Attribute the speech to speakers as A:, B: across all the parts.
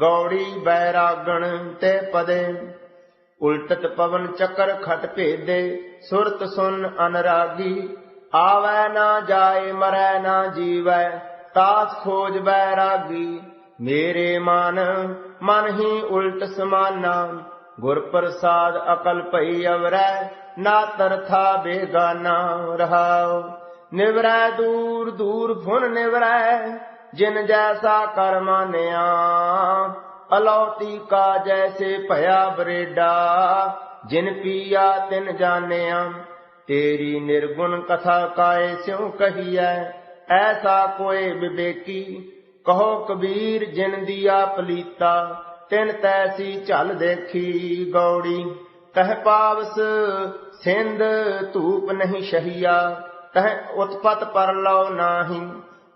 A: ਗੌੜੀ ਬੈਰਾਗਣ ਤੇ ਪਦੇ। ਉਲਟਤ ਪਵਨ ਚੱਕਰ ਖਟ ਭੇਦੇ, ਸੁਰਤ ਸੁਨ ਅਨਰਾਗੀ। ਆਵੈ ਨਾ ਜਾਏ, ਮਰੈ ਨਾ ਜੀਵੈ, ਤਾਸ ਖੋਜ ਬੈਰਾਗੀ। ਮੇਰੇ ਮਨ ਮਨ ਹੀ ਉਲਟ ਸਮਾਨਾ। ਗੁਰ ਪ੍ਰਸਾਦ ਅਕਲ ਭਈ ਅਵਰੈ, ਨਾ ਤਰਥਾ ਬੇਗਾਨਾ। ਰਹਾਉ, ਨਿਵਰੈ ਦੂਰ ਦੂਰ ਫੁਨ ਨਿਵਰੈ। ਜਿਨ ਜੈਸਾ ਕਰ ਮਾਨਿਆ, ਅਲੌਤੀ ਕਾ ਜੈਸੇ ਭਇਆ ਬਰੇਡਾ ਜਿਨ ਪੀਆ ਤਿਨ ਜਾਣਿਆ, ਤੇਰੀ ਨਿਰਗੁਣ ਕਥਾ ਕਾਏ ਸਿਉ ਕਹੀਐ, ਐਸਾ ਕੋਏ ਵਿਵੇਕੀ, ਕਹੋ ਕਬੀਰ ਜਿਨ ਦੀਆ ਪਲੀਤਾ, ਤਿਨ ਤੈਸੀ ਝਲ ਦੇਖੀ ਗੌੜੀ, ਤਹ ਪਾਵਸ ਸਿੰਧ ਧੂਪ ਨਹੀਂ ਸ਼ਹੀਆ, ਤਹ ਉਤਪਤ ਪਰ ਲਓ ਨਾਹੀ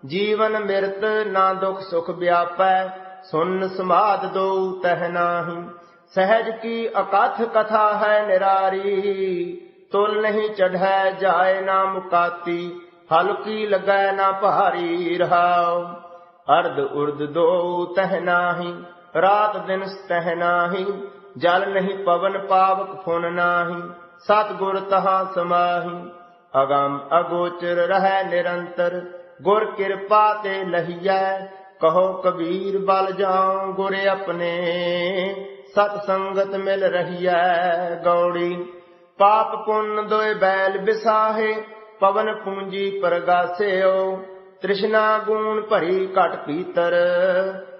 A: ਜੀਵਨ ਮਿਰਤ ਨਾ ਦੁਖ ਸੁਖ ਵਿਆਪੈ, ਸੁਨ ਸਮਾਦ ਦੋ ਤਹ ਨਾਹੀ। ਸਹਿਜ ਕੀ ਅਕਥ ਕਥਾ ਹੈ ਨਿਰਾਰੀ, ਤੁਲ ਨਹੀਂ ਚੜ੍ਹੈ ਜਾਏ ਨਾ ਮੁਕਾਤੀ ਹਲਕੀ ਲੱਗੈ ਨਾ ਭਾਰੀ ਰਹਾਉ। ਅਰਧ ਉਰਧ ਦੋ ਤਹ ਨਾਹੀ, ਰਾਤ ਦਿਨ ਤਹ ਨਾਹੀ, ਜਲ ਨਹੀਂ ਪਵਨ ਪਾਵਕ ਫੁਨ ਨਾਹੀ ਸਤ ਗੁਰ ਤਹਾ ਸਮਾਹੀ। ਅਗੰਮ ਅਗੋਚਰ ਰਹਿ ਨਿਰੰਤਰ ਗੁਰ ਕਿਰਪਾ ਤੇ ਲਹੀਐ, ਕਹੋ ਕਬੀਰ ਬਲ ਜਾਉ ਗੁਰ ਆਪਣੇ। ਸਤ ਸੰਗਤ ਮਿਲ ਰਹੀਐ ਗੌੜੀ, ਪਾਪ ਪੁੰਨ ਦੋਇ ਬੈਲ ਬਿਸਾਹੇ, ਪਵਨ ਪੂੰਜੀ ਪਰਗਾਸਿਓ। ਤ੍ਰਿਸ਼ਨਾ ਗੂਣ ਭਰੀ ਘਟ ਪੀਤਰ,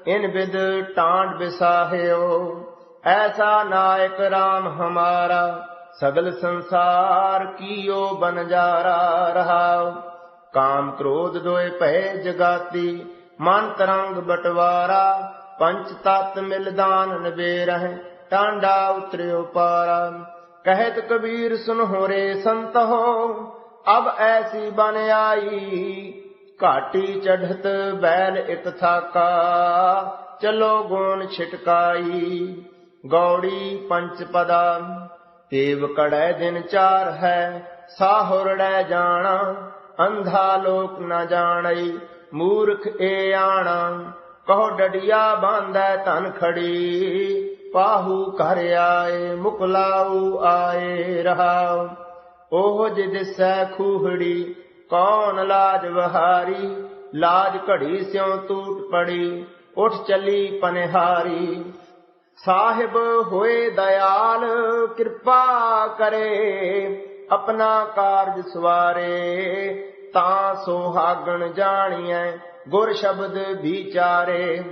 A: ਇਨ ਵਿਦ ਟਾਂਡ ਬਿਸਾਹਿਓ। ਐਸਾ ਨਾਇਕ RAM ਹਮਾਰਾ, ਸਗਲ ਸੰਸਾਰ ਕੀਓ ਬਨਜਾਰਾ ਰਹਾਉ ਕਾਮ ਕ੍ਰੋਧ ਦੋਏ ਭੈ ਜਗਾਤੀ, ਮਨ ਤਰੰਗ ਬਟਵਾਰਾ ਪੰਚ ਤਤ ਮਿਲਦਾਨ ਨਵੇ ਰਹਿ, ਟਾਂਡਾ ਉਤਰਿਓ ਪਾਰਾ। ਕਹਿਤ ਕਬੀਰ, ਸੁਨ ਹੋਰੇ ਸੰਤ ਹੋ, ਅਬ ਐਸੀ ਬਨ ਆਈ, ਘਾਟੀ ਚੜ੍ਹਤ ਬੈਲ ਇਕ ਥਾਕਾ, ਚਲੋ ਗੋਨ ਛਿਟਕਾਈ, ਗੌੜੀ ਪੰਚ ਪਦਾ। ਤੇਵ ਕੜੈ ਦਿਨ ਚਾਰ ਹੈ ਸਾਹੁਰੜੈ ਜਾਣਾ ਅੰਧਾ ਲੋਕ ਨਾ ਜਾਣਈ, ਮੂਰਖ ਏ ਆਣਾ। ਕਹੋ ਡਡਿਆ ਬਾਂਧੈ ਧਨ ਖੜੀ, ਪਾਹੂ ਘਰ ਆਏ, ਮੁਕਲਾਉ ਆਏ ਰਹਾਉ। ਉਹ ਜਿ ਦਿਸੈ ਖੂਹੜੀ, ਕੌਣ ਲਾਜ ਵਹਾਰੀ? ਲਾਜ ਘੜੀ ਸਿਉ ਟੂਟ ਪੜੀ, ਉਠ ਚਲੀ ਪਨਹਾਰੀ। ਸਾਹਿਬ ਹੋਏ ਦਇਆਲ, ਕਿਰਪਾ ਕਰੇ ਆਪਣਾ ਕਾਰਜ ਸਵਾਰੇ, ਤਾਂ ਸੁਹਾਗਣ ਜਾਣੀਐ, ਗੁਰ ਸ਼ਬਦ ਵਿਚਾਰੇ।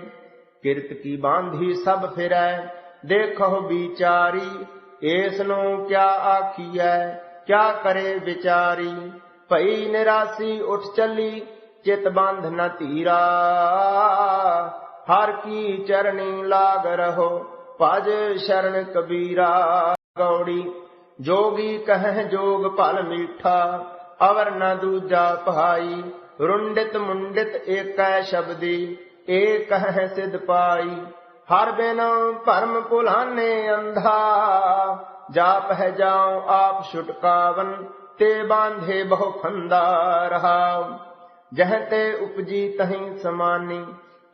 A: ਕਿਰਤ ਕੀ ਬਾਂਧੀ ਸਭ ਫਿਰੈ ਦੇਖੋ ਵਿਚਾਰੀ ਏਸ ਨੂੰ ਕਿਆ ਆਖੀਐ, ਕਿਆ ਕਰੇ ਵਿਚਾਰੀ। ਭਈ ਨਿਰਾਸੀ ਉਠ ਚੱਲੀ, ਚਿਤ ਬੰਧ ਨ ਧੀਰਾ। ਹਰ ਕੀ ਚਰਣੀ ਲਾਗ ਰਹੋ, ਭਜ ਸ਼ਰਨ ਕਬੀਰਾ। ਗੌੜੀ ਜੋਗੀ ਕਹੈ ਜੋਗ ਭਲ ਮੀਠਾ, ਅਵਰ ਨ ਦੂਜਾ ਭਾਈ ਰੁੰਡਿਤ ਮੁੰਡਿਤ ਏਕੈ ਸ਼ਬਦੀ ਏਕ ਹੈ ਸਿਧ ਪਾਈ। ਹਰ ਬਿਨ ਭਰਮ ਭੁਲਾਨੇ ਅੰਧਾ, ਜਾਪ ਹੈ ਜਾਉ ਆਪ ਛੁਟਕਾਵਨ, ਤੇ ਬਾਂਧੇ ਬਹੁ ਖੰਦਾ ਰਹਾਉ ਜਹ ਤੇ ਉਪਜੀ ਤਹੀਂ ਸਮਾਨੀ,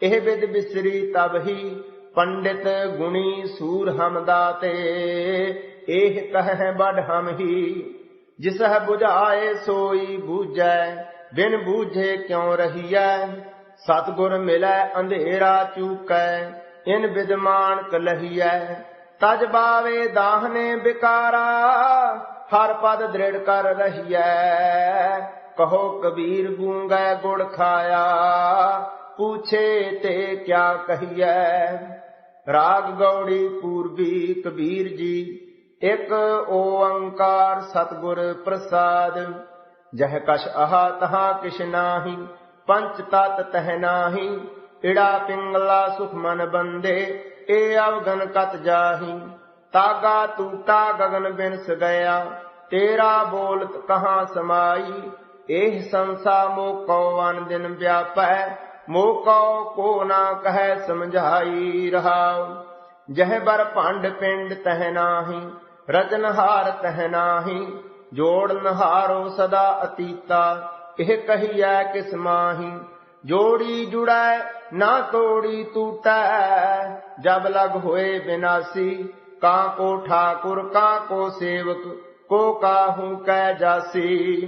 A: ਇਹ ਵਿਦ ਬਿਸਰੀ ਤਬ ਹੀ, ਪੰਡਿਤ ਗੁਣੀ ਸੂਰ ਹਮ ਦਾਤੇ। ਇਹ ਕਹੈ ਬੜ ਹਮ ਹੀ ਜਿਸ ਜਿਸਹ 부ਝਾਏ ਸੋਈ ਬੂਝੈ, ਬਿਨ ਬੂਝੇ ਕਿਉ ਰਹੀਐ? ਸਤਗੁਰ ਮਿਲੈ ਅੰਧੇਰਾ ਚੂਕੈ, ਇਨ ਵਿਦਮਾਨ ਕਲਹੀਐ। ਤਜ ਬਾਵੇ ਦਾਹਨੇ ਬਿਕਾਰਾ, ਹਰ ਪਦ ਦ੍ਰਿੜ ਕਰ ਰਹੀਐ। ਕਹੋ ਕਬੀਰ ਗੂੰਗੈ ਗੁੜ ਖਾਇਆ, ਪੁੱਛੇ ਤੇ ਕਿਆ ਕਹੀਐ? ਰਾਗ ਗੌੜੀ ਪੂਰਬੀ ਕਬੀਰ ਜੀ ਇਕ ਓੰਕਾਰ ਸਤਗੁਰ ਪ੍ਰਸਾਦ, ਜਹ ਕਛ ਆਹਾ ਤਹਾ ਕਿਛ ਨਾਹੀ, ਪੰਚ ਤਤ ਤਹ ਨਾਹੀ, ਇੜਾ ਪਿੰਗਲਾ ਸੁਖ ਮਨ ਬੰਦੇ, ਏ ਅਵਗਨ ਕਤ ਜਾਹੀ, ਤਾਗਾ ਟੂਟਾ ਗਗਨ ਬਿਨਸ ਗਿਆ ਤੇਰਾ ਬੋਲਤ ਕਹਾ ਸਮਾਈ, ਇਹ ਸੰਸਾ ਮੋਕੋ ਵਨ ਦਿਨ ਵਿਆਪੈ ਮੋਕੋ ਕੋ ਕੋ ਨਾ ਕਹੈ ਸਮਝਾਈ ਰਹਾਉ, ਜਹ ਬਰ ਭੰਡ ਪਿੰਡ ਤਹ ਨਾਹੀ ਰਜਨਹਾਰ ਤਹ ਨਾਹੀ ਜੋੜਨ ਹਾਰੋ ਸਦਾ ਅਤੀਤਾ। ਇਹ ਕਹੀਐ ਕਿਸ ਮਾਹੀ, ਜੋੜੀ ਜੁੜੈ, ਨਾ ਤੋੜੀ ਟੂਟੈ ਜਬ ਲਗ ਹੋਏ ਬਿਨਾਸੀ, ਕਾਂ ਕੋ ਠਾਕੁਰ, ਕਾਂ ਕੋ ਸੇਵਕ, ਕੋ ਕਾਹੂ ਕਹਿ ਜਾਸੀ।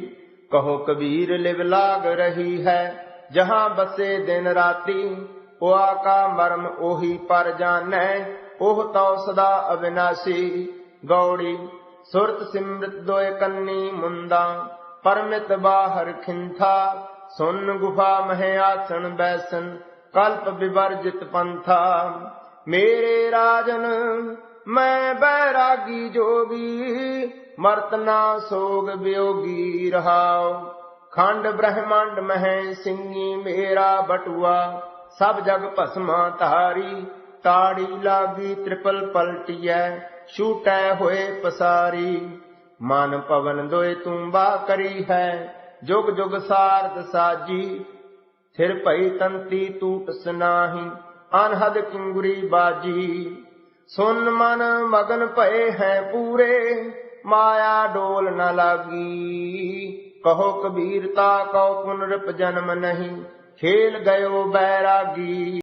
A: ਕਹੋ ਕਬੀਰ ਲਿਵ ਲਾਗ ਰਹੀ ਹੈ, ਜਹਾਂ ਬਸੇ ਦਿਨ ਰਾਤੀ। ਉਆ ਕਾ ਮਰਮ ਉਹੀ ਪਰ ਜਾਣੈ, ਉਹ ਤਉ ਸਦਾ ਅਬਿਨਾਸੀ ਗੌੜੀ, ਸੁਰਤ ਸਿਮਰਤ ਦੋਇ ਕੰਨੀ ਮੁੰਦਾ, ਪਰਮਿਤ ਬਾਹਰ ਖਿੰਥਾ, ਸੁਨ ਗੁਫਾ ਮਹਿ ਆਸਣ ਬੈਸਨ, ਕਲਪ ਵਿਵਰਜਿਤ ਪੰਥਾ। ਮੇਰੇ ਰਾਜਨ, ਮੈਂ ਬੈਰਾਗੀ ਜੋਗੀ, ਮਰਤ ਨਾ ਸੋਗ ਬਿਯੋਗੀ ਰਹਾਉ। ਖੰਡ ਬ੍ਰਹਮੰਡ ਮਹਿ ਸਿੰਘੀ ਮੇਰਾ ਬਟੂਆ, ਸਭ ਜਗ ਭਸਮਾ ਧਾਰੀ, ਤਾੜੀ ਲਾਗੀ ਤ੍ਰਿਪਲ ਪਲਟੀਐ। ਛੂਟੈ ਹੋਏ ਪਸਾਰੀ। ਮਨ ਪਵਨ ਦੋਇ ਤੁੰਬਾ ਕਰੀ ਹੈ। ਜੁਗ ਜੁਗ ਸਾਰਦ ਸਾਜੀ। ਥਿਰ ਭਈ ਤੰਤੀ ਟੂਟ ਸਨਾਹੀ। ਅਨਹਦ ਕਿੰਗੁਰੀ ਬਾਜੀ। ਸੁਨ ਮਨ ਮਗਨ ਭਏ ਹੈ ਪੂਰੇ। ਮਾਇਆ ਡੋਲ ਨ ਲਾਗੀ। ਕਹੋ ਕਬੀਰਤਾ ਕਉ ਪੁਨਰਪ ਜਨਮ ਨਹੀਂ। ਖੇਲ ਗਇਓ ਬੈਰਾਗੀ।